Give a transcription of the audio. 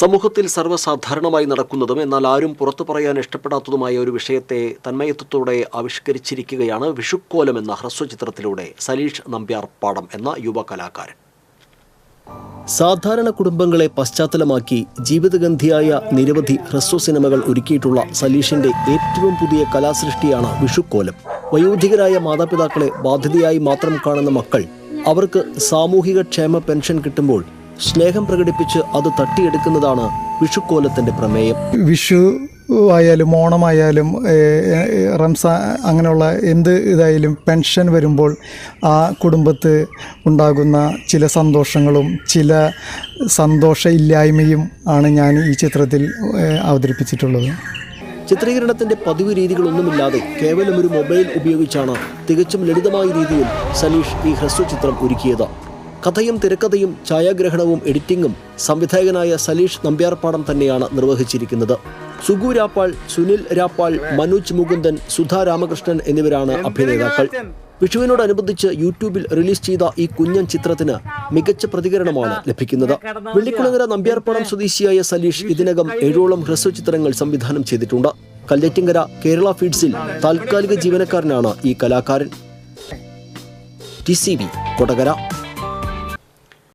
സമൂഹത്തിൽ സർവസാധാരണമായി നടക്കുന്നതും എന്നാൽ ആരും പുറത്തു പറയാൻ ഇഷ്ടപ്പെടാത്തതുമായ ഒരു വിഷയത്തെ തന്മയത്വത്തോടെ ആവിഷ്കരിച്ചിരിക്കുകയാണ് വിഷുക്കോലം എന്ന ഹ്രസ്വചിത്രത്തിലൂടെ സലീഷ് നമ്പ്യാർ പാടം എന്ന യുവ കലാകാരൻ സാധാരണ കുടുംബങ്ങളെ പശ്ചാത്തലമാക്കി ജീവിതഗന്ധിയായ നിരവധി ഹ്രസ്വ സിനിമകൾ ഒരുക്കിയിട്ടുള്ള സലീഷിന്റെ ഏറ്റവും പുതിയ കലാസൃഷ്ടിയാണ് വിഷുക്കോലം. വയോധികരായ മാതാപിതാക്കളെ ബാധ്യതയായി മാത്രം കാണുന്ന മക്കൾ അവർക്ക് സാമൂഹിക ക്ഷേമ പെൻഷൻ കിട്ടുമ്പോൾ സ്നേഹം പ്രകടിപ്പിച്ച് അത് തട്ടിയെടുക്കുന്നതാണ് വിഷുക്കോലത്തിന്റെ പ്രമേയം. വിഷു ആയാലും ഓണമായാലും റംസാ അങ്ങനെയുള്ള എന്ത് ഇതായാലും പെൻഷൻ വരുമ്പോൾ ആ കുടുംബത്ത് ഉണ്ടാകുന്ന ചില സന്തോഷങ്ങളും ചില സന്തോഷ ഇല്ലായ്മയും ആണ് ഞാൻ ഈ ചിത്രത്തിൽ അവതരിപ്പിച്ചിട്ടുള്ളത്. ചിത്രീകരണത്തിന്റെ പതിവ് രീതികളൊന്നുമില്ലാതെ കേവലം ഒരു മൊബൈൽ ഉപയോഗിച്ചാണ് തികച്ചും ലളിതമായ രീതിയിൽ സലീഷ് ഈ ഹ്രസ്വചിത്രം ഒരുക്കിയത്. കഥയും തിരക്കഥയും ഛായാഗ്രഹണവും എഡിറ്റിംഗും സംവിധായകനായ സലീഷ് നമ്പ്യാർപ്പാടം തന്നെയാണ് നിർവഹിച്ചിരിക്കുന്നത്. സുഗു രാപ്പാൾ സുനിൽ രാപ്പാൾ മനോജ് മുകുന്ദൻ സുധാ രാമകൃഷ്ണൻ എന്നിവരാണ് അഭിനേതാക്കൾ. വിഷുവിനോടനുബന്ധിച്ച് യൂട്യൂബിൽ റിലീസ് ചെയ്ത ഈ കുഞ്ഞൻ ചിത്രത്തിന് മികച്ച പ്രതികരണമാണ് ലഭിക്കുന്നത്. വെള്ളിക്കുളങ്ങര നമ്പ്യാർപ്പാടം സ്വദേശിയായ സലീഷ് ഇതിനകം ഏഴോളം ഹ്രസ്വചിത്രങ്ങൾ സംവിധാനം ചെയ്തിട്ടുണ്ട്. കല്ലേറ്റിങ്കര കേരള ഫീഡ്സിൽ താൽക്കാലിക ജീവനക്കാരനാണ് ഈ കലാകാരൻ. T C V Kodakara.